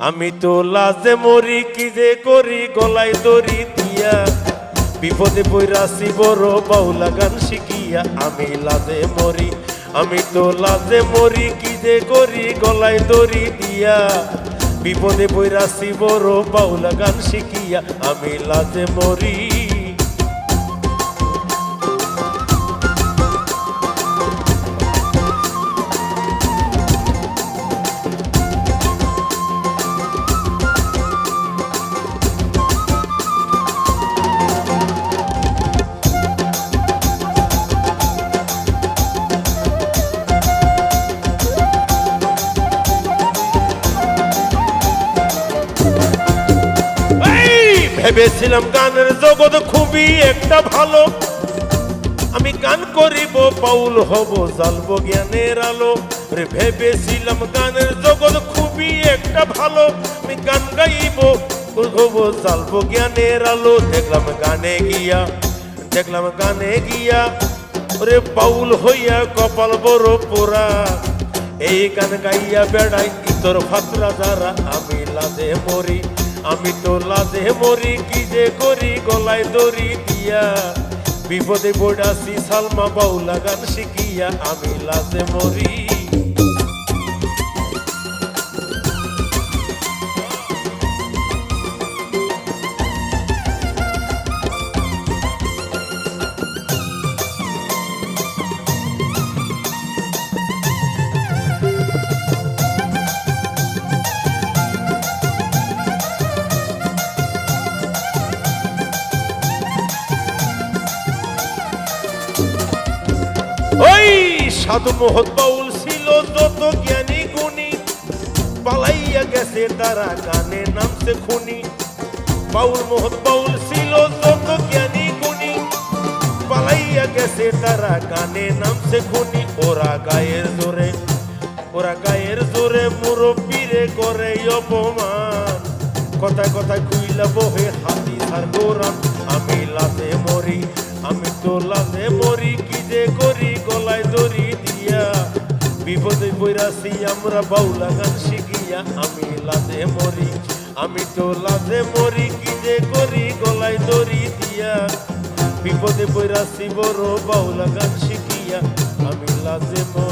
আমি তো লাজে মরি, কি যে করি, গলায় দড়ি দিয়া। বিপদে বৈরাসি বড় বাউলা গান শিখিয়া আমি লাজে মরি। আমি তো লাজে মরি, কি যে করি, গলায় দড়ি দিয়া। বিপদে বৈরাসি বড় বাউলা গান শিখিয়া আমি লাজে মরি। ভেবেছিলাম গানের জগৎ খুবই একটা ভালো। আমি গান করিব, পাউল হব জালবো জ্ঞানের আলো। রে, ভেবেছিলাম গানের জগৎ খুবই একটা ভালো। আমি গান গাইব হব জালবো জ্ঞানের আলো। দেখলাম গানে গিয়া, দেখলাম গানে গিয়া, ওরে, পাউল হইয়া কপাল বড় পোড়া। এই গান গাইয়া বেড়াই ইতর ফাতরা যারা, আমি লাজে মরি। আমি তো লাজে মরি, কি যে করি, গলায় দড়ি দিয়া। বিপদে পড়াছি সালমা বাউলা গান শিখিয়া আমি লাজে মরি। ওই সাধু মোহন বাউল ছিল, যত জ্ঞানী গুণী। পালাইয়া গেছে তারা গানে, নামছে খুনি। বাউল মোহন বাউল ছিল, যত জ্ঞানী গুণী। পালাইয়া গেছে তারা গানে, নামছে খুনি। ওরা গায়ের জোরে, ওরা গায়ের জোরে মুরব্বীরে করে অপমান। কথায় কথায় কুইলা বহে, হাতি সার গোরাম বৈরাসি আমরা বাউলা গান শিখিয়া আমি লাদে মরি। আমি তো লাদে মরি, কি যে করি গলায় দড়ি দিয়া। বিপদে বৈরাসি বড় বাউলা গান শিখিয়া আমি লাদে মরি।